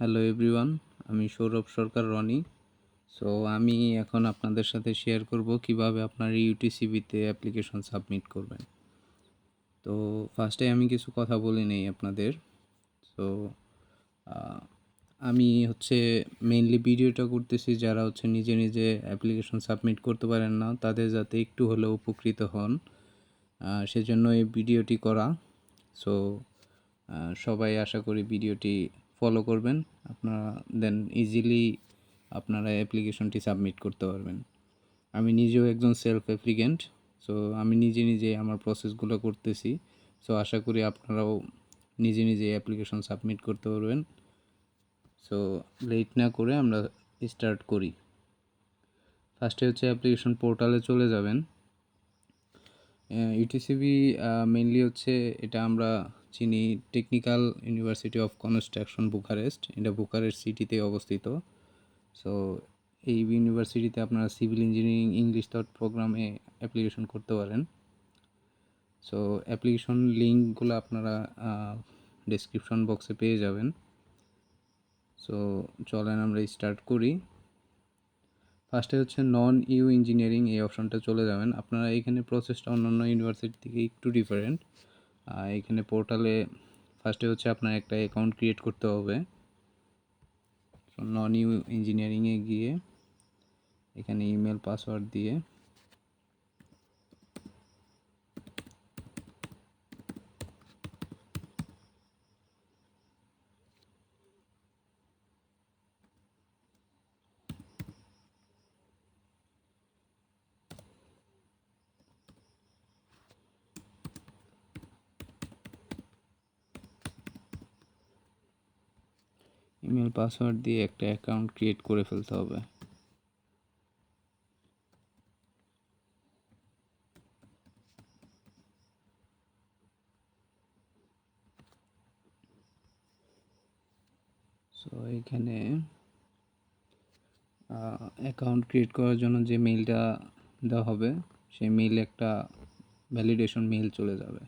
Hello everyone আমি সৌরভ সরকার, Roni. So আমি এখন আপনাদের সাথে শেয়ার করব কীভাবে আপনার ইউটিসিবিতে অ্যাপ্লিকেশন সাবমিট করবেন। তো ফার্স্টে আমি কিছু কথা বলে নেই আপনাদের। সো আমি হচ্ছে মেইনলি ভিডিওটা করতেছি যারা হচ্ছে নিজে নিজে অ্যাপ্লিকেশন সাবমিট করতে পারেন না, তাদের যাতে একটু হলেও উপকৃত হন। সেজন্য এই ভিডিওটি করা। সো সবাই আশা করি ভিডিওটি ফলো করবেন, আপনারা দেন ইজিলি আপনারা অ্যাপ্লিকেশনটি সাবমিট করতে পারবেন। আমি নিজেও একজন সেলফ অ্যাপ্লিকেন্ট সো আমি নিজে নিজে আমার প্রসেসগুলো করতেছি সো আশা করি আপনারাও নিজে নিজে অ্যাপ্লিকেশন সাবমিট করতে পারবেন। সো লেট না করে আমরা স্টার্ট করি। ফার্স্টে হচ্ছে অ্যাপ্লিকেশন পোর্টালে চলে যাবেন। ইউটিসিবি মেনলি হচ্ছে এটা আমরা চিনি technical university of construction Bucharest এটা বুখারেস্ট সিটিতে অবস্থিত। সো এই ইউনিভার্সিটিতে আপনারা সিভিল ইঞ্জিনিয়ারিং ইংলিশ থট প্রোগ্রামে অ্যাপ্লিকেশন করতে পারেন। সো অ্যাপ্লিকেশন লিঙ্কগুলো আপনারা ডেসক্রিপশন বক্সে পেয়ে যাবেন। সো চলেন আমরা স্টার্ট করি। ফার্স্টে হচ্ছে নন ইউ ইঞ্জিনিয়ারিং এই অপশনটা চলে যাবেন। আপনারা এখানে প্রসেসটা অন্যান্য ইউনিভার্সিটি থেকে একটু ডিফারেন্ট এখানে পোর্টালে ফার্স্টে হচ্ছে আপনার একটা অ্যাকাউন্ট ক্রিয়েট করতে হবে। নন ইউ ইঞ্জিনিয়ারিংয়ে গিয়ে এখানে ইমেল পাসওয়ার্ড দিয়ে ইমেল পাসওয়ার্ড দিয়ে একটা অ্যাকাউন্ট ক্রিয়েট করে ফেলতে হবে। সো এখানে অ্যাকাউন্ট ক্রিয়েট করার জন্য যে মেইলটা দেওয়া হবে, সেই মেইলে একটা ভ্যালিডেশন মেইল চলে যাবে।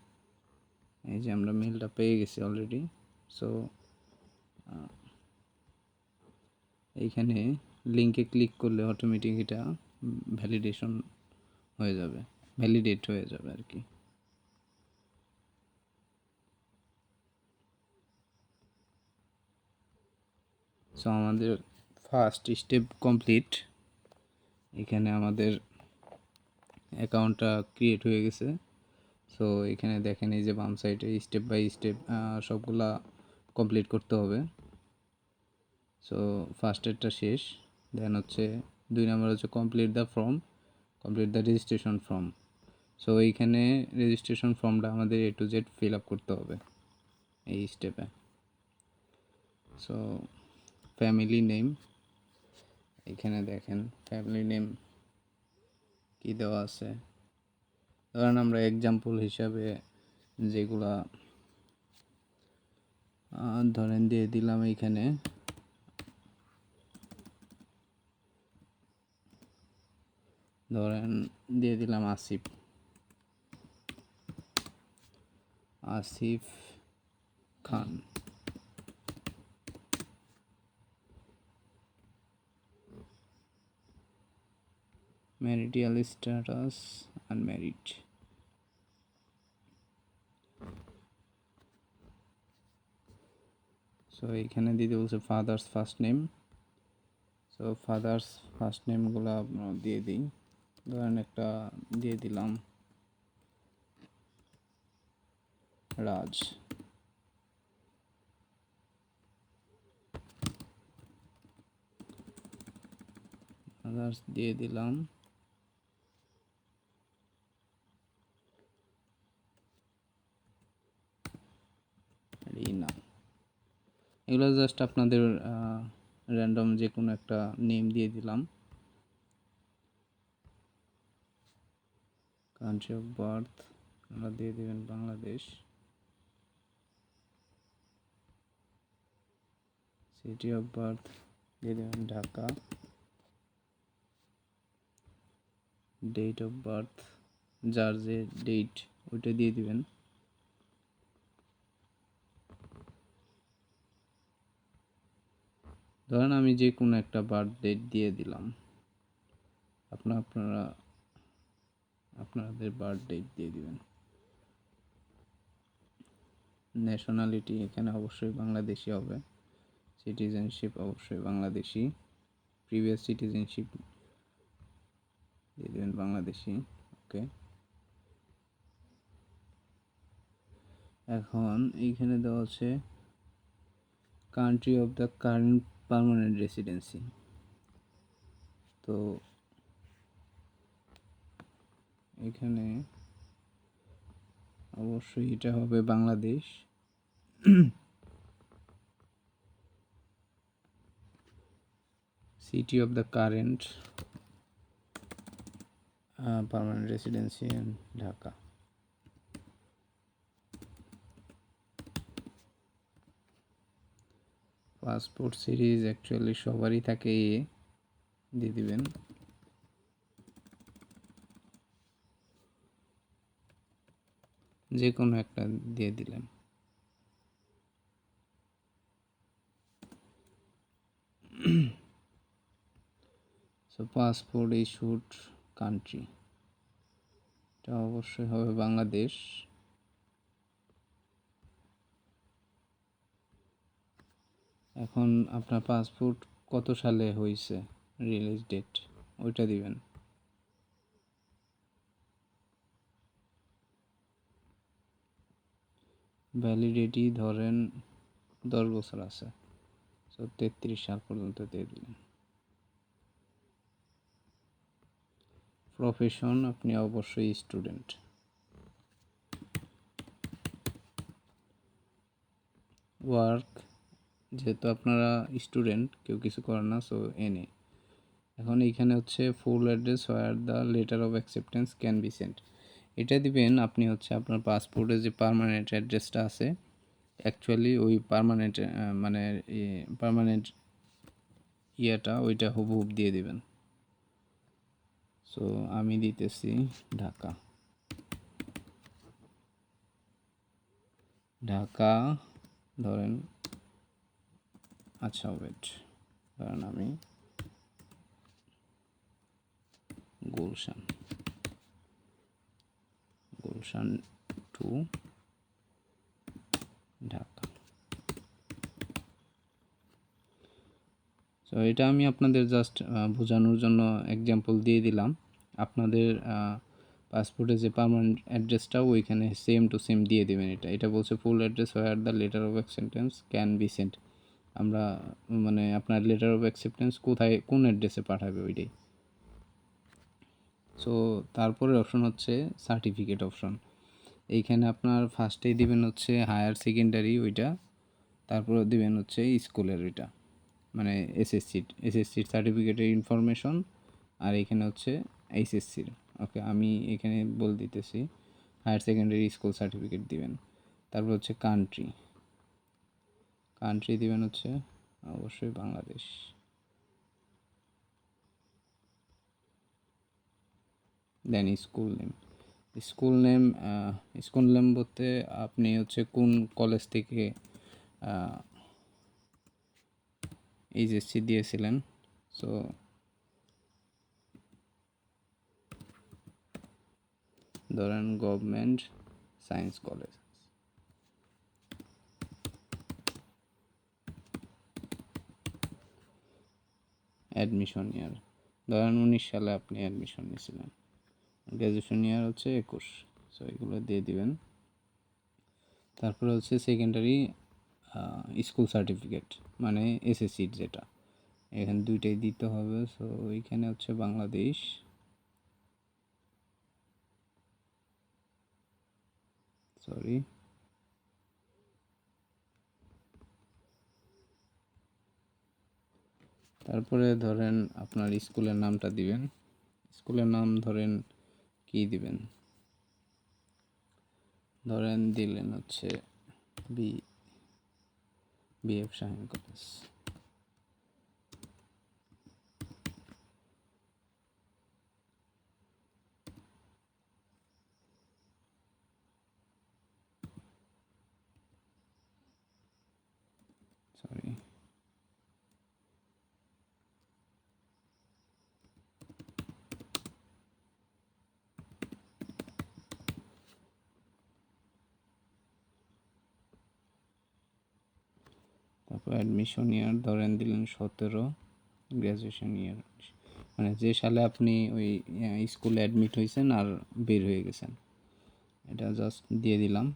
এই যে আমরা মেইলটা পেয়ে গেছি অলরেডি সো এইখানে লিঙ্কে ক্লিক করলে অটোমেটিক এটা ভ্যালিডেশন হয়ে যাবে ভ্যালিডেট হয়ে যাবে আর কি। সো আমাদের ফার্স্ট স্টেপ কমপ্লিট এখানে আমাদের অ্যাকাউন্টটা ক্রিয়েট হয়ে গেছে। সো এখানে দেখেন এই যে বাম সাইডে স্টেপ বাই স্টেপ সবগুলা কমপ্লিট করতে হবে। সো ফার্স্টেরটা শেষ দেন হচ্ছে দুই নম্বর হচ্ছে complete the form complete the registration form so এইখানে রেজিস্ট্রেশন ফর্মটা আমাদের A to Z fill up করতে হবে, এই স্টেপে সো ফ্যামিলি নেম এখানে দেখেন ফ্যামিলি নেম কি দেওয়া আছে? ধরেন আমরা এক্সাম্পল হিসাবে যেগুলা ধরেন দিয়ে দিলাম এইখানে। ধরেন দিয়ে দিলাম Asif. Asif Khan. marital status unmarried so এইখানে দিতে বলছে father's first name so father's first নেমগুলো আপনার দিয়ে দিই। ধরেন একটা দিয়ে দিলাম। রাজ। ফাদার্স দিয়ে দিলাম। রিনা। এগুলো জাস্ট আপনাদের র্যান্ডম যে কোনো একটা নেম দিয়ে দিলাম। কান্ট্রি অফ বার্থ আপনারা দিয়ে দেবেন বাংলাদেশ। সিটি অফ বার্থ দিয়ে দেবেন ঢাকা। ডেট অফ বার্থ যার যে ডেট ওইটা দিয়ে দিবেন। ধরেন আমি যে কোনো একটা বার্থ ডেট দিয়ে দিলাম। আপনার, আপনারা আপনাদের বার্থ ডেট দিয়ে দিবেন। ন্যাশনালিটি এখানে অবশ্যই বাংলাদেশি হবে। সিটিজেনশিপ অবশ্যই বাংলাদেশি। প্রিভিয়াস সিটিজেনশিপ দিয়ে দেবেন বাংলাদেশি ওকে এখন এইখানে দেওয়া আছে country of the current permanent residency তো এখানে অবশ্যই এটা হবে Bangladesh. City of the current permanent residency Dhaka passport series actually সবারই থাকে দিয়ে দিবেন। যে কোনো একটা দিয়ে দিলেন। সো পাসপোর্ট ইস্যুড কান্ট্রি এটা অবশ্যই হবে বাংলাদেশ। এখন আপনার পাসপোর্ট কত সালে হয়েছে রিলিজ ডেট ওইটা দিবেন। ভ্যালিডিটি ধরেন দশ বছর আছে। সো তেত্রিশ সাল পর্যন্ত দিয়ে দিলেন প্রফেশন আপনি অবশ্যই স্টুডেন্ট ওয়ার্ক যেহেতু আপনারা স্টুডেন্ট কেউ কিছু করেন না সো এনে এখন এইখানে হচ্ছে full address where the letter of acceptance can be sent এটা দিবেন, আপনি হচ্ছে আপনার পাসপোর্টে যে পার্মানেন্ট অ্যাড্রেসটা আছে অ্যাকচুয়ালি ওই পার্মানেন্ট মানে পার্মানেন্ট ইয়েটা ওইটা হুবহুব দিয়ে দিবেন। সো আমি দিতেছি ঢাকা। ঢাকা, ধরেন আচ্ছা ওয়েট ধরেন আমি গুলশান। গুলশান টু, ঢাকা। সো এটা আমি আপনাদের জাস্ট বোঝানোর জন্য এক্সাম্পল দিয়ে দিলাম। আপনাদের পাসপোর্টে যে পারমানেন্ট অ্যাড্রেসটাও ওইখানে সেম টু সেম দিয়ে দেবেন এটা। এটা বলছে full address where the letter of acceptance can be sent আমরা মানে আপনার লেটার অফ অ্যাকসেপ্টেন্স কোথায়, কোন অ্যাড্রেসে পাঠাবে ওইটাই। সো তারপরে অপশন হচ্ছে সার্টিফিকেট অপশন এইখানে আপনার ফার্স্টেই দিবেন হচ্ছে হায়ার সেকেন্ডারি ওইটা, তারপরে দিবেন হচ্ছে স্কুলের ওইটা মানে এসএসসি এসএসসির সার্টিফিকেটের ইনফরমেশন আর এখানে হচ্ছে এইচএসসির ওকে আমি এখানে বল দিতেছি হায়ার সেকেন্ডারি স্কুল সার্টিফিকেট দিবেন। তারপর হচ্ছে কান্ট্রি কান্ট্রি দিবেন হচ্ছে অবশ্যই Bangladesh. Then school name. School name school name বলতে আপনি হচ্ছে কোন কলেজ থেকে এইচএসসি দিয়েছিলেন? সো ধরেন government science college. Admission year ধরেন উনিশ সালে আপনি অ্যাডমিশন নিয়েছিলেন। গ্র্যাজুয়েশন ইয়ার হচ্ছে একুশ। সো এগুলো দিয়ে দিবেন। তারপরে হচ্ছে সেকেন্ডারি স্কুল সার্টিফিকেট মানে এসএসসির যেটা। এখানে দুইটাই দিতে হবে। সো ওইখানে হচ্ছে বাংলাদেশ। সরি তারপরে ধরেন আপনার স্কুলের নামটা দিবেন। স্কুলের নাম ধরেন কি দিবেন? ধরেন দিলেন হচ্ছে B BAF Shaheen college sorry তারপর অ্যাডমিশন ইয়ার ধরেন দিলেন সতেরো গ্র্যাজুয়েশন ইয়ার মানে যে সালে আপনি ওই স্কুলে অ্যাডমিট হয়েছেন আর বের হয়ে গেছেন। এটা জাস্ট দিয়ে দিলাম।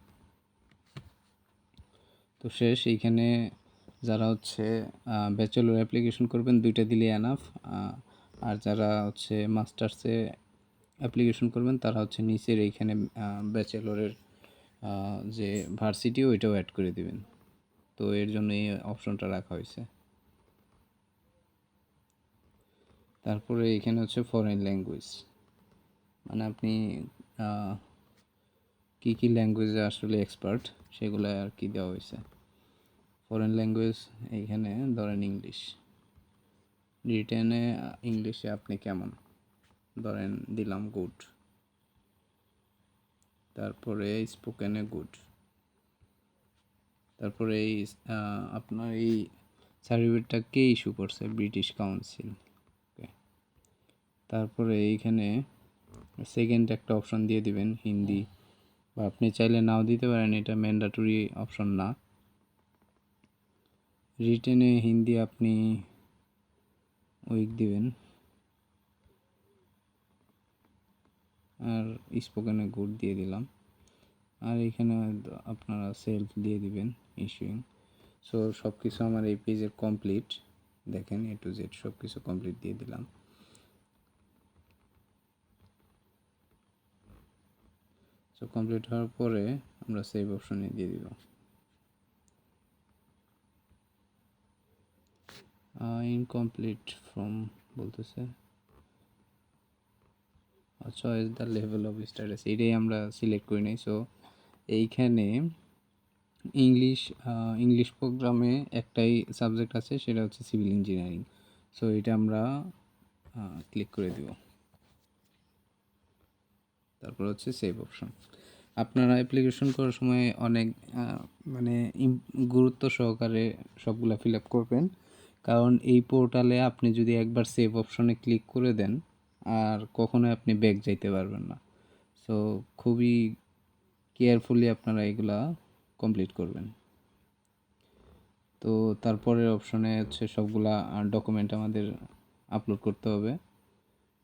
তো শেষ, এইখানে যারা হচ্ছে ব্যাচেলর অ্যাপ্লিকেশন করবেন, দুইটা দিলে এনাফ আর যারা হচ্ছে মাস্টার্সে অ্যাপ্লিকেশন করবেন, তারা হচ্ছে নিচের এইখানে ব্যাচেলরের যে ভার্সিটি ওইটাও অ্যাড করে দিবেন। তো এর জন্য এই অপশনটা রাখা হয়েছে। তারপরে এখানে হচ্ছে ফরেন ল্যাঙ্গুয়েজ মানে আপনি কী কী ল্যাঙ্গুয়েজে আসলে এক্সপার্ট সেগুলো আর কি দেওয়া হয়েছে। ফরেন ল্যাঙ্গুয়েজ এইখানে ধরেন ইংলিশ রিটেনে ইংলিশে আপনি কেমন? ধরেন দিলাম গুড তারপরে স্পোকেনে গুড তারপরে এই আপনার এই সার্টিফিকেটটা কে ইস্যু করছে? British council. তারপরে এইখানে সেকেন্ড একটা অপশন দিয়ে দিবেন, হিন্দি। বা আপনি চাইলে নাও দিতে পারেন, এটা ম্যান্ডাটরি অপশন না। রিটেনে হিন্দি আপনি উইক দিবেন। আর স্পোকেনে গুড দিয়ে দিলাম। আর এখানে আপনারা সেলফ দিয়ে দিবেন ইস্যুইং সো সব কিছু আমার এই পেজের কমপ্লিট দেখেন এ টু জেড সব কিছু কমপ্লিট দিয়ে দিলাম। সো কমপ্লিট হওয়ার পরে আমরা সেভ অপশনে দিয়ে দিব। ইনকমপ্লিট ফ্রম বলতেছে। Choice the level of status এটাই আমরা সিলেক্ট করি নাই সো এইখানে ইংলিশ ইংলিশ প্রোগ্রামে একটাই সাবজেক্ট আছে, সেটা হচ্ছে সিভিল ইঞ্জিনিয়ারিং। সো এটা আমরা ক্লিক করে দিব। তারপর হচ্ছে সেভ অপশন আপনারা অ্যাপ্লিকেশন করার সময় অনেক মানে গুরুত্ব সহকারে সবগুলা ফিল আপ করবেন। কারণ এই পোর্টালে আপনি যদি একবার সেভ অপশনে ক্লিক করে দেন, আর কখনোই আপনি ব্যাক যাইতে পারবেন না। সো খুবই কেয়ারফুলি আপনারা এগুলা কমপ্লিট করবেন। তো তারপরের অপশনে হচ্ছে সবগুলা ডকুমেন্ট আমাদের আপলোড করতে হবে।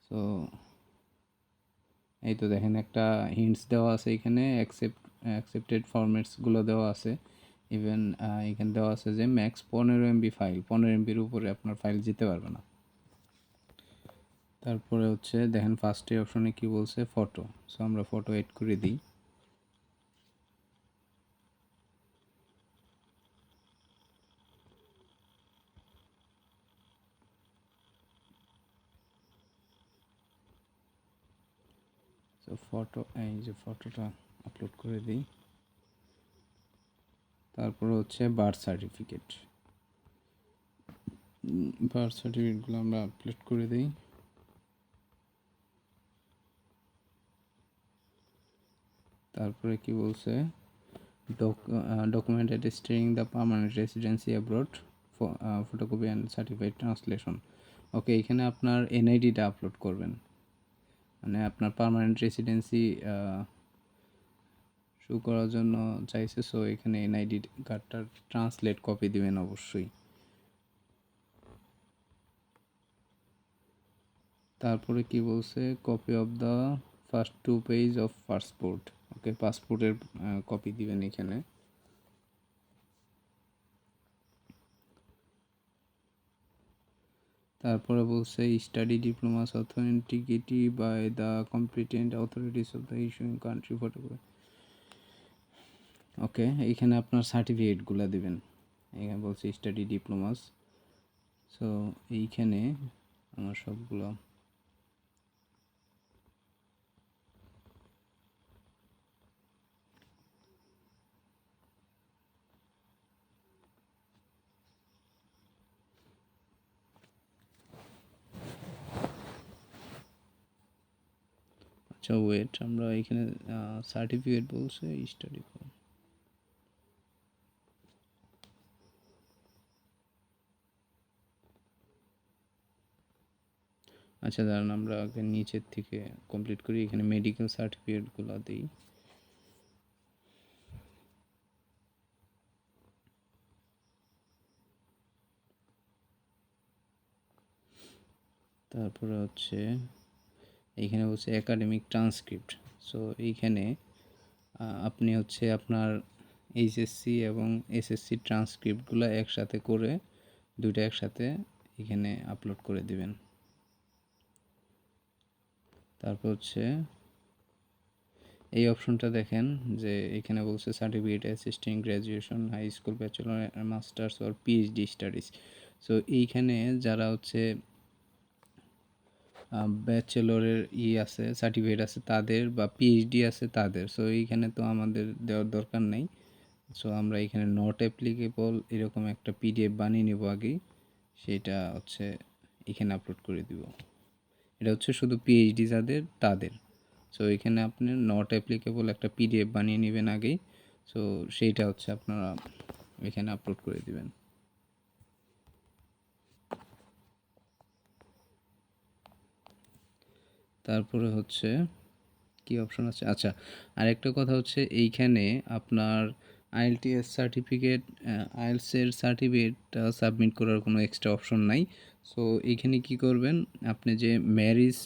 সো এই তো দেখেন একটা হিন্টস দেওয়া আছে এখানে অ্যাকসেপ্ট অ্যাকসেপ্টেড ফরম্যাটসগুলো দেওয়া আছে। ইভেন এখানে দেওয়া আছে যে ম্যাক্স পনেরো এমবি ফাইল পনেরো এমবির উপরে আপনার ফাইল যেতে পারবে না। তারপরে হচ্ছে দেখেন ফার্স্টে অপশনে কি বলছে ফটো সো আমরা ফটো এড করে দিই সো ফটো এই যে ফটোটা আপলোড করে দিই। তারপরে হচ্ছে বার্থ সার্টিফিকেট বার্থ সার্টিফিকেটগুলো আমরা আপলোড করে দিই। তারপরে কি বলছে? Document attesting the permanent residency abroad photocopy and certified translation okay এখানে আপনার এনআইডিটা আপলোড করবেন। মানে আপনার পার্মানেন্ট রেসিডেন্সি শো করার জন্য চাইছে সো এখানে এনআইডি কার্ডটার ট্রান্সলেট কপি দিবেন অবশ্যই। তারপরে কি বলছে? Copy of the first two page of passport okay পাসপোর্টের কপি দিবেন এখানে। তারপরে বলছে study diplomas authenticated by the competent authorities of the issuing country photography okay এইখানে আপনার সার্টিফিকেটগুলো দেবেন। এখানে বলছে স্টাডি ডিপ্লোমাস সো এইখানে আমার সবগুলো আচ্ছা ওয়েট আমরা এখানে সার্টিফিকেট বলছে স্টাডি ফর্ম আচ্ছা দাঁড়ান, আমরা আগে নিচের থেকে কমপ্লিট করি। এখানে মেডিকেল সার্টিফিকেটগুলো দিই। তারপরে হচ্ছে এইখানে বলছে একাডেমিক ট্রান্সক্রিপ্ট সো এইখানে আপনি হচ্ছে আপনার এইচএসসি এবং এসএসসি ট্রান্সক্রিপ্টগুলো একসাথে করে দুইটা একসাথে এখানে আপলোড করে দিবেন। তারপর হচ্ছে, এই অপশনটা দেখেন যে এখানে বলছে certificate assistant graduation high school bachelor master's or PhD studies so এইখানে যারা হচ্ছে ব্যাচেলরের ই আছে সার্টিফিকেট আছে তাদের বা পিএইচডি আছে তাদের। সো এইখানে তো আমাদের দেওয়ার দরকার নেই। সো আমরা এখানে নট অ্যাপ্লিকেবল এরকম একটা পিডিএফ বানিয়ে নেব আগেই। সেটা হচ্ছে এখানে আপলোড করে দিব। এটা হচ্ছে শুধু পিএইচডি যাদের, তাদের। সো এখানে আপনি নট অ্যাপ্লিকেবল একটা পিডিএফ বানিয়ে নেবেন আগেই। সো সেইটা হচ্ছে আপনারা এখানে আপলোড করে দিবেন। তারপরে হচ্ছে কি অপশন আছে? আচ্ছা আরেকটা কথা হচ্ছে এইখানে আপনার আইএলটিএস সার্টিফিকেট আইএলসের সার্টিফিকেটটা সাবমিট করার কোনো এক্সট্রা অপশন নাই। সো এইখানে কি করবেন? আপনি যে ম্যারিজ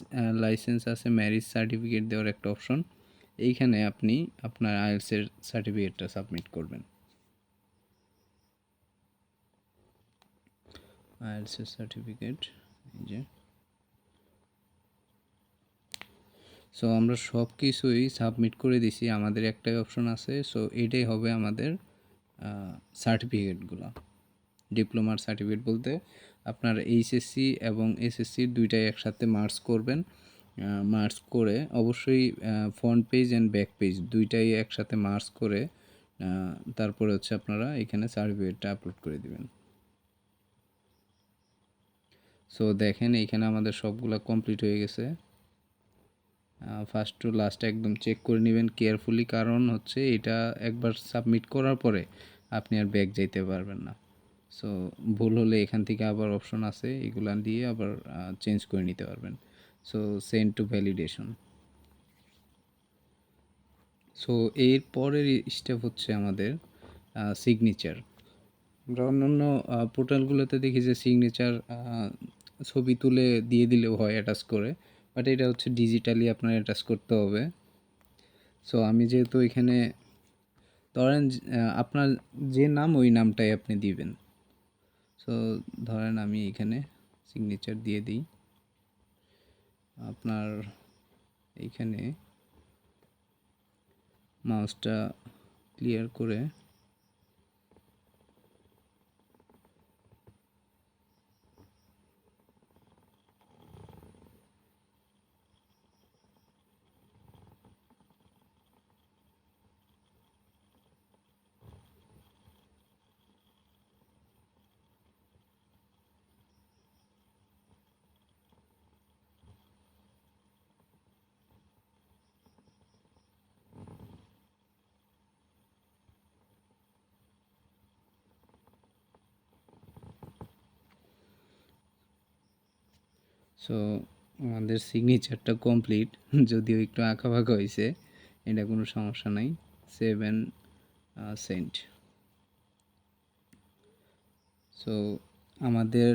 লাইসেন্স আছে ম্যারিজ সার্টিফিকেট দেওয়ার একটা অপশন এইখানে আপনি আপনার আইএলসের সার্টিফিকেটটা সাবমিট করবেন। আইএলসের সার্টিফিকেট এই যে। সো আমরা সব কিছুই সাবমিট করে দিছি। আমাদের একটাই অপশন আছে। সো এটাই হবে আমাদের সার্টিফিকেটগুলো ডিপ্লোমার সার্টিফিকেট বলতে আপনার এইচএসসি এবং এসএসসি দুইটাই একসাথে মার্চ করবেন। মার্চ করে অবশ্যই front page and back page দুইটাই একসাথে মার্চ করে তারপরে হচ্ছে আপনারা এখানে সার্টিফিকেটটা আপলোড করে দিবেন। সো দেখেন এইখানে আমাদের সবগুলা কমপ্লিট হয়ে গেছে। ফার্স্ট টু লাস্ট একদম চেক করে নেবেন কেয়ারফুলি কারণ হচ্ছে এটা একবার সাবমিট করার পরে আপনি আর ব্যাক যাইতে পারবেন না। সো ভুল হলে এখান থেকে আবার অপশন আছে, এগুলা দিয়ে আবার চেঞ্জ করে নিতে পারবেন। So send to validation so এর পরের স্টেপ হচ্ছে আমাদের সিগনেচার আমরা অন্যান্য পোর্টালগুলোতে দেখি যে সিগনেচার ছবি তুলে দিয়ে দিলেও হয় অ্যাটাচ করে। বাট এটা হচ্ছে ডিজিটালি আপনার অ্যাটাচ করতে হবে। সো আমি যেহেতু এখানে, ধরেন আপনার যে নাম, ওই নামটাই আপনি দিবেন। সো ধরেন আমি এখানে সিগনেচার দিয়ে দিই। আপনার এইখানে মাউসটা ক্লিয়ার করে সো আমাদের সিগনেচারটা কমপ্লিট যদিও একটু আঁকা বাঁকা হয়েছে এটা কোনো সমস্যা নাই। সেভেন সেন্ট সো আমাদের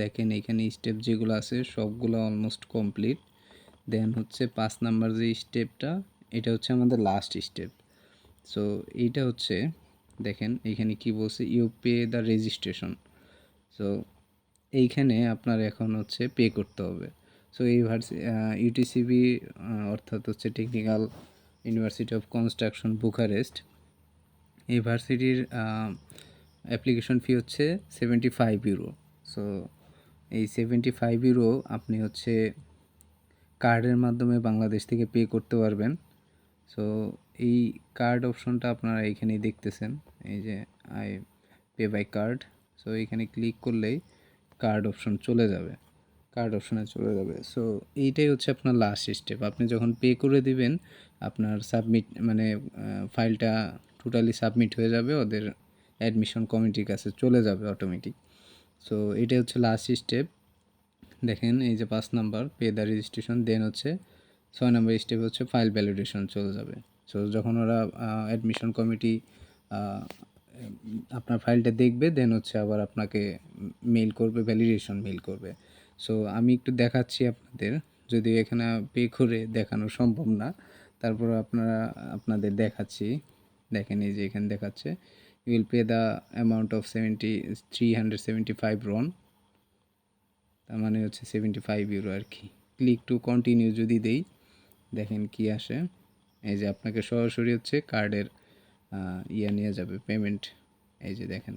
দেখেন এখানে স্টেপ যেগুলো আছে, সবগুলো অলমোস্ট কমপ্লিট দেন হচ্ছে পাঁচ নাম্বার যে স্টেপটা এটা হচ্ছে আমাদের লাস্ট স্টেপ সো এইটা হচ্ছে, দেখেন এখানে কি বলছে you pay the registration so এইখানে আপনার এখন হচ্ছে পে করতে হবে। সো এই ভার্সি ইউটিসিবি অর্থাৎ হচ্ছে technical university of construction Bucharest এই ভার্সিটির অ্যাপ্লিকেশন ফি হচ্ছে সেভেন্টি ফাইভ ইউরো সো এই সেভেন্টি ফাইভ ইউরো আপনি হচ্ছে কার্ডের মাধ্যমে বাংলাদেশ থেকে পে করতে পারবেন। সো এই কার্ড অপশনটা আপনারা এইখানেই দেখতেছেন। এই যে I pay by card so এখানে ক্লিক করলেই কার্ড অপশন চলে যাবে। কার্ড অপশনে চলে যাবে। সো এইটাই হচ্ছে আপনার লাস্ট স্টেপ আপনি যখন পে করে দিবেন, আপনার সাবমিট মানে ফাইলটা টোটালি সাবমিট হয়ে যাবে, ওদের অ্যাডমিশন কমিটির কাছে চলে যাবে অটোমেটিক সো এটাই হচ্ছে লাস্ট স্টেপ দেখেন, এই যে পাঁচ number pay the registration then হচ্ছে ছয় নাম্বার স্টেপ হচ্ছে ফাইল ভ্যালিডেশন চলে যাবে। সো যখন ওরা অ্যাডমিশন কমিটি আপনার ফাইলটা দেখবে দেন হচ্ছে আবার আপনাকে মেইল করবে ভ্যালিডেশন মেইল করবে। সো আমি একটু দেখাচ্ছি আপনাদের। যদি এখানে পে করে দেখানো সম্ভব না, তারপর আপনারা, আপনাদের দেখাচ্ছি। দেখেন এই যে এখানে দেখাচ্ছে। You will pay the amount of seventy three hundred seventy five RON তার মানে হচ্ছে সেভেন্টি ফাইভ ইউরো আর কি। ক্লিক টু কন্টিনিউ যদি দেই, দেখেন কি আসে। এই যে আপনাকে সরাসরি হচ্ছে কার্ডের ইয়ে নিয়ে যাবে পেমেন্ট এই যে দেখেন,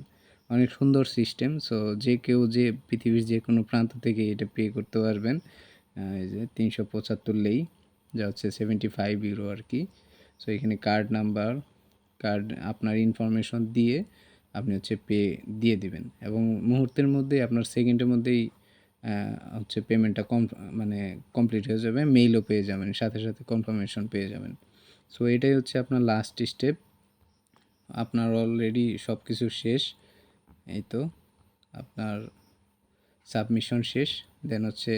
অনেক সুন্দর সিস্টেম সো যে কেউ যে পৃথিবীর যে কোনো প্রান্ত থেকে এটা পে করতে পারবেন এই যে তিনশো পঁচাত্তর লেই, যা হচ্ছে সেভেন্টি ফাইভ ইউরো আর কি। সো এখানে কার্ড নাম্বার কার্ড আপনার ইনফরমেশন দিয়ে আপনি হচ্ছে পে দিয়ে দিবেন। এবং মুহূর্তের মধ্যেই, আপনার সেকেন্ডের মধ্যেই হচ্ছে পেমেন্টটা কম মানে কমপ্লিট হয়ে যাবে মেইলও পেয়ে যাবেন, সাথে সাথে কনফার্মেশন পেয়ে যাবেন। সো এটাই হচ্ছে আপনার লাস্ট স্টেপ আপনার অলরেডি সব কিছু শেষ, এই তো আপনার সাবমিশন শেষ দেন হচ্ছে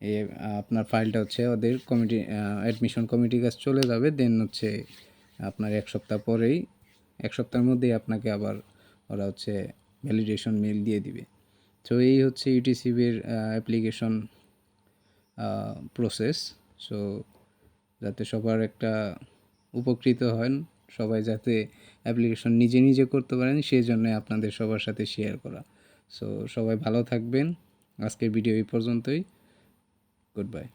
এ, আপনার ফাইলটা হচ্ছে ওদের কমিটি অ্যাডমিশন কমিটির কাছে চলে যাবে দেন হচ্ছে আপনার এক সপ্তাহ পরেই, এক সপ্তাহের মধ্যেই আপনাকে আবার ওরা হচ্ছে ভ্যালিডেশন মেল দিয়ে দিবে। তো এই হচ্ছে ইউটিসিবির অ্যাপ্লিকেশন প্রসেস সো যাতে সবার একটা উপকৃত হন, সবাই যাতে অ্যাপ্লিকেশন নিজে নিজে করতে পারেন সেই জন্য আপনাদের সবার সাথে শেয়ার করা। সো সবাই ভালো থাকবেন। আজকের ভিডিও এই পর্যন্তই। Good bye